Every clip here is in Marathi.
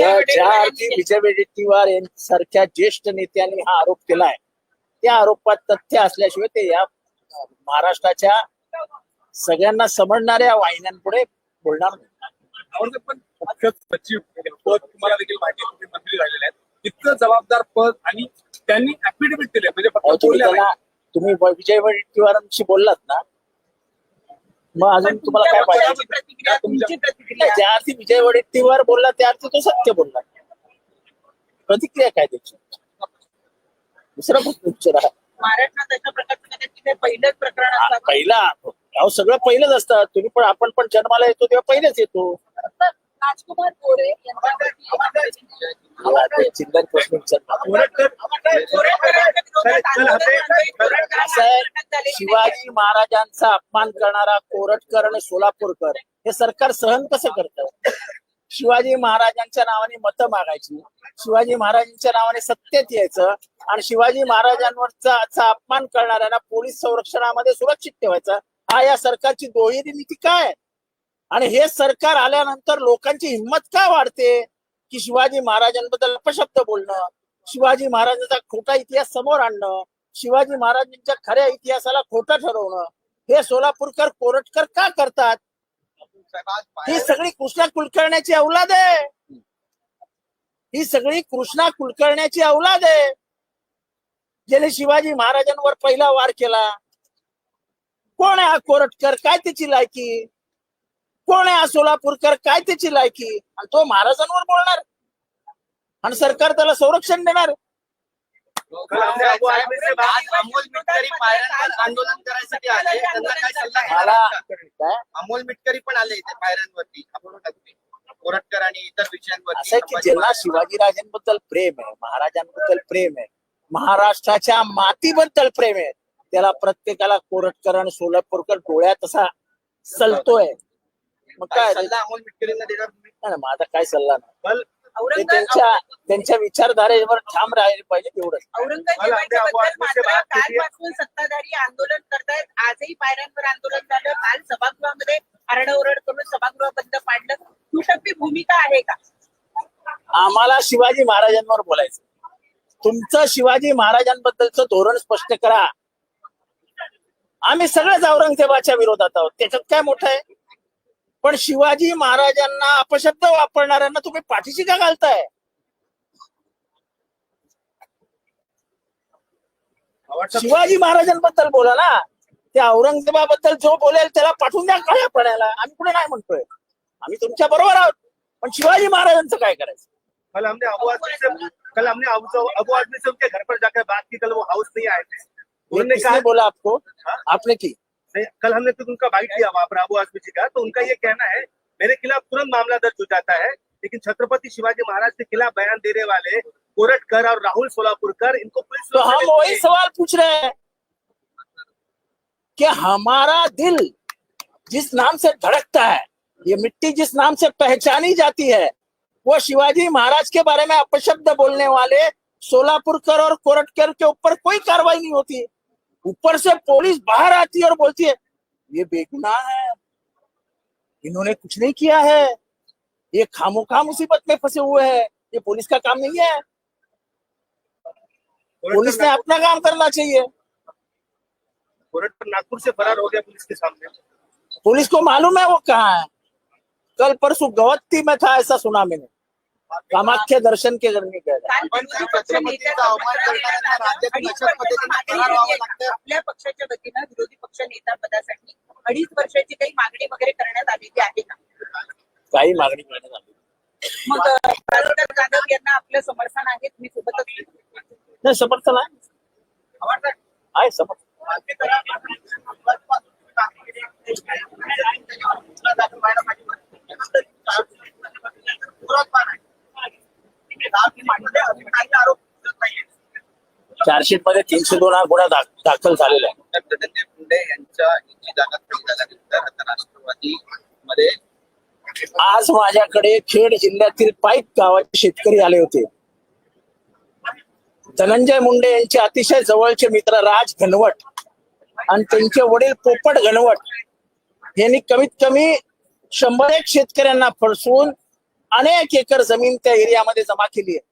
विजय ज्या अर्थी विजय वडेट्टीवार यांसारख्या ज्येष्ठ नेत्यांनी हा आरोप केलाय त्या आरोपात तथ्य असल्याशिवाय ते या महाराष्ट्राच्या सगळ्यांना समजणाऱ्या वाहिन्यांपुढे बोलणार नाही. पण मुख्य सचिव पद तुम्हाला देखील माहिती तुम्ही मंत्री झालेले आहेत. इतकं जबाबदार पद आणि त्यांनी ऍफिडेव्हिट दिले म्हणजे तुम्ही विजय वडेट्टीवारांशी बोललात ना मग अजून तुम्हाला काय पाहिजे? प्रतिक्रिया तुमची प्रतिक्रिया. ज्या अर्थी विजय वडेट्टीवार बोलला त्या अर्थी तो सत्य बोलला. प्रतिक्रिया काय त्याची? दुसरा प्रश्न विचारा महाराष्ट्रात अशा प्रकारचं कदाचित हे पहिलंच प्रकरण पहिला. अहो सगळं पहिलंच असतं. तुम्ही पण आपण पण जन्माला येतो तेव्हा पहिलेच येतो. राजकुमार गोरे यांच्यावरती चिल्लर प्रश्न विचारला शिवाजी महाराजांचा अपमान करणारा कोरटकर आणि सोलापूरकर हे सरकार सहन कसं करत? शिवाजी महाराजांच्या नावाने मतं मागायची शिवाजी महाराजांच्या नावाने सत्तेत यायचं आणि शिवाजी महाराजांवरचा अपमान करणाऱ्यांना पोलीस संरक्षणामध्ये सुरक्षित ठेवायचा. हा या सरकारची दोहेरी नीती काय आणि हे सरकार आल्यानंतर लोकांची हिंमत का वाढते? की शिवाजी महाराजांबद्दल अपशब्द बोलणं शिवाजी महाराजांचा खोटा इतिहास समोर आणणं शिवाजी महाराजांच्या खऱ्या इतिहासाला खोटं ठरवणं हे सोलापूरकर कोरटकर का करतात? ही सगळी कृष्णा कुलकर्ण्याची औलाद आहे. ही सगळी कृष्णा कुलकर्ण्याची औलाद आहे. ज्याने शिवाजी महाराजांवर पहिला वार केला. कोण आहे हा कोरटकर? काय त्याची लायकी? कोण आहे सोलापूरकर? काय त्याची लायकी? आणि तो महाराजांवर बोलणार. आणि सरकार त्याला संरक्षण देणार. आंदोलन करायसाठी आले. त्यांना काय सल्ला मला घेणार काय? अमोल मिटकरी पण आले इथे पायऱ्यांवरती. कोरटकर आणि इतर की ज्यांना शिवाजीराजांबद्दल प्रेम आहे महाराजांबद्दल प्रेम आहे महाराष्ट्राच्या मातीबद्दल प्रेम आहे. त्याला प्रत्येकाला कोरटकर आणि सोलापूरकर डोळ्यात असा सलतोय. मग काय? सल्ला अमोल मिटकरींना देणार तुम्ही? ना, माझा काय सल्ला नाही. ते औरंगाबाद त्यांच्या त्यांच्या विचारधारेवर ठाम राहिले पाहिजे तेवढंच. मात्र आहे? कालपासून सत्ताधारी आंदोलन करतायत. आजही पायऱ्यांवर आंदोलन झालं. काल सभागृहामध्ये आरडाओरड करून सभागृह बंद पाडलं. दुटप्पी भूमिका आहे का? आम्हाला शिवाजी महाराजांवर बोलायचं. तुमचं शिवाजी महाराजांबद्दलचं धोरण स्पष्ट करा. आम्ही सगळेच औरंगजेबाच्या विरोधात आहोत. त्याच्यात काय मोठं आहे? पण शिवाजी महाराजांना अपशब्द वापरणाऱ्यांना तुम्ही पाठीशी का घालताय? शिवाजी महाराजांबद्दल बोला ना. त्या औरंगजेबाबद्दल जो बोलेल त्याला पाठवून द्या काळ्या पडायला आम्ही कुठे नाही म्हणतोय. आम्ही तुमच्या बरोबर आहोत. पण शिवाजी महाराजांचं काय करायचं? कल हमने अबू आदमी से कल हमने अबू अबू आदमी से उनके घर पर जाकर बात की कल वो हाउस नहीं आए थे। उन्होंने कहा बोला आपको? आपने की? कल हमने तो उनका बाइट वहाँ पर अबू आदमी जी का। तो उनका ये कहना है मेरे खिलाफ तुरंत मामला दर्ज हो जाता है लेकिन छत्रपति शिवाजी महाराज के खिलाफ बयान देने वाले कोरटकर और राहुल सोलापुरकर इनको पुलिस तो हम वही सवाल पूछ रहे हैं कि हमारा दिल जिस नाम से धड़कता है ये मिट्टी जिस नाम से पहचानी जाती है वो शिवाजी महाराज के बारे में अपशब्द बोलने वाले सोलापुरकर और कोरटकर के ऊपर कोई कार्रवाई नहीं होती। ऊपर से पुलिस बाहर आती है और बोलती है ये बेगुनाह है। इन्होंने कुछ नहीं किया है। ये खामोखा मुसीबत में फंसे हुए हैं। ये पुलिस का काम नहीं है। पुलिस ने अपना काम करना चाहिए। नागपुर से फरार हो गया पुलिस के सामने। पुलिस को मालूम है वो कहाँ है। कल परसों गवत्ती में था ऐसा सुना मैंने। कामाख्या दर्शन के। काल पण छत्रपतींचा अवमान करणाऱ्यांना पद्धतीने फरार व्हावं? लागतं? आपल्या पक्षाच्या वतीनं विरोधी पक्ष नेता पदासाठी अडीच वर्षाची काही मागणी वगैरे करण्यात आलेली आहे का काही मागणी करण्यात आली मग जाधव यांना आपलं समर्थन आहे तुम्ही सोबतच नाही समर्थन आहे आहे समर्थन चार्जशीटमध्ये तीनशे दोन हा गुन्हा दाख- दाखल झालेला आहे धनंजय मुंडे यांच्या यांची जागा खाली झाल्यानंतर आता राष्ट्रवादी मध्ये. आज माझ्याकडे खेड जिल्ह्यातील पाईप गावाचे शेतकरी आले होते. धनंजय मुंडे यांचे अतिशय जवळचे मित्र राज घनवट आणि त्यांचे वडील पोपट घनवट यांनी कमीत कमी शंभर एक शेतकऱ्यांना फसवून अनेक एकर जमीन त्या एरियामध्ये जमा केली आहे.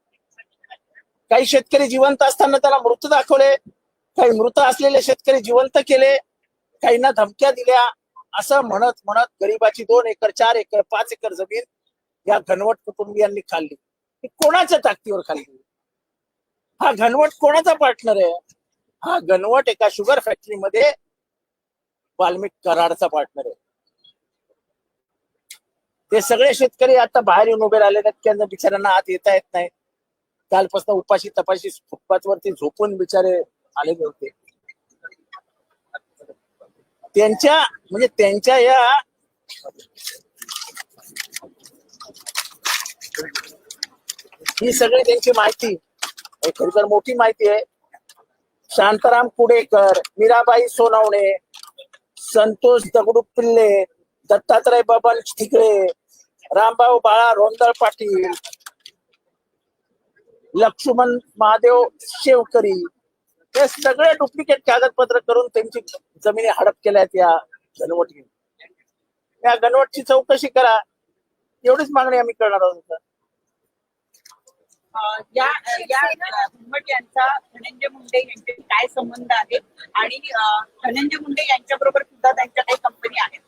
काही शेतकरी जिवंत असताना त्याला मृत दाखवले काही मृत असलेले शेतकरी जिवंत केले काहींना धमक्या दिल्या असं म्हणत म्हणत गरिबाची दोन एकर चार एकर पाच एकर जमीन या घनवट कुटुंबियांनी खाल्ली. ही कोणाच्या ताकदीवर खाल्ली? हा घनवट कोणाचा पार्टनर आहे? हा घनवट एका शुगर फॅक्टरीमध्ये वाल्मिक कराडचा पार्टनर आहे. ते सगळे शेतकरी आता बाहेर येऊन उभे राहिले आहेत त्यांना बिचाऱ्यांना आत येता येत नाही. कालपासून उपाशी तपाशी फुटपाथ वरती झोपून बिचारे आलेले होते त्यांच्या म्हणजे त्यांच्या या ही सगळी त्यांची माहिती हे खरी तर मोठी माहिती आहे. शांताराम कुडेकर मीराबाई सोनवणे संतोष दगडू पिल्ले दत्तात्रय बबन ठिकळे रामभाऊ बाळा रोंदळ पाटील लक्ष्मण महादेव शेवकरी हे सगळे डुप्लिकेट कागदपत्र करून त्यांची जमिनी हडप केल्या या गणवटी या गणवटची चौकशी करा. एवढीच मागणी आम्ही करणार आहोत या यांचा धनंजय मुंडे यांच्याशी काय संबंध आहे? आणि धनंजय मुंडे यांच्या बरोबर सुद्धा त्यांच्या काही कंपनी आहेत.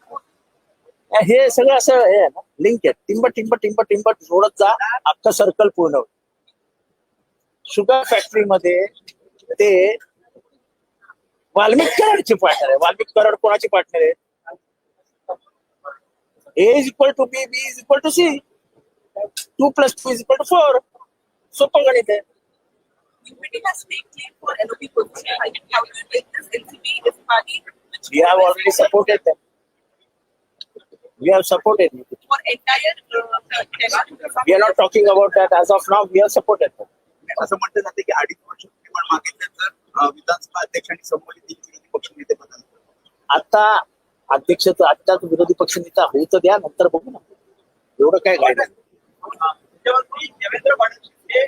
हे सगळं असं हे लिंक आहे. टिंब टिंब टिंब टिंब जोडत जा. अख्खं सर्कल पूर्ण होईल. शुगर फॅक्टरी मध्ये ते वाल्मिक कराडचे पार्टनर आहे. वाल्मिक कराड कोणाचे पार्टनर आहे? A is equal to B B is equal to C two plus two is equal to four सोपं गणित आहे. But that as of now we have supported असं म्हटलं जाते की अडीच वर्ष पण मागितले तर अं, विधानसभा अध्यक्षांनी संबंधित विरोधी पक्षनेते बदल आता अध्यक्ष तर आत्ताच विरोधी पक्षनेता होऊ तर द्या नंतर बघू ना. एवढं काय घायला मुख्यमंत्री देवेंद्र फडणवीस हे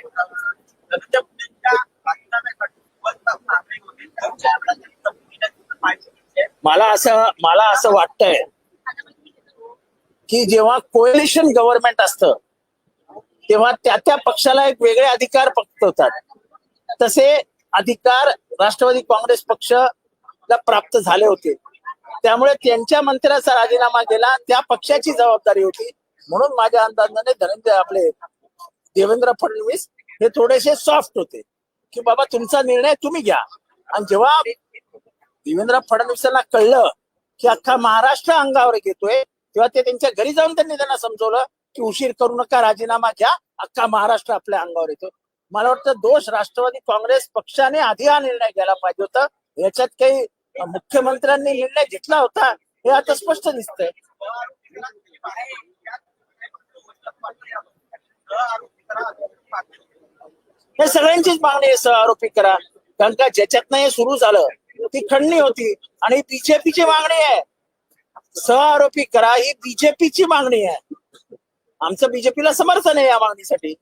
राजीनाम्यासाठी. मला असं मला असं वाटतंय की जेव्हा कोएलिशन गव्हर्नमेंट असतं तेव्हा त्या त्या पक्षाला एक वेगळे अधिकार फक्त होतात तसे अधिकार राष्ट्रवादी काँग्रेस पक्षला प्राप्त झाले होते. त्यामुळे त्यांच्या मंत्र्याचा राजीनामा गेला त्या पक्षाची जबाबदारी होती. म्हणून माझ्या अंदाजाने धनंजय आपले देवेंद्र फडणवीस हे थोडेसे सॉफ्ट होते. की बाबा तुमचा निर्णय तुम्ही घ्या. आणि जेव्हा देवेंद्र फडणवीसांना कळलं की अख्खा महाराष्ट्र अंगावर घेतोय तेव्हा ते त्यांच्या घरी जाऊन त्यांनी त्यांना समजवलं. की उशीर करू नका राजीनामा घ्या. अख्खा महाराष्ट्र आपल्या अंगावर येतो. मला वाटतं दोष राष्ट्रवादी काँग्रेस पक्षाने आधी हा निर्णय घ्यायला पाहिजे होता. याच्यात काही मुख्यमंत्र्यांनी निर्णय घेतला होता हे आता स्पष्ट दिसतंय. हे सगळ्यांचीच मागणी आहे सहआरोपी करा. कारण का ज्याच्यातनं हे सुरू झालं ती खंडणी होती आणि बीजेपीची मागणी आहे. सहआरोपी करा ही बीजेपीची मागणी आहे. आमचं बीजेपीला समर्थन आहे या मागणीसाठी.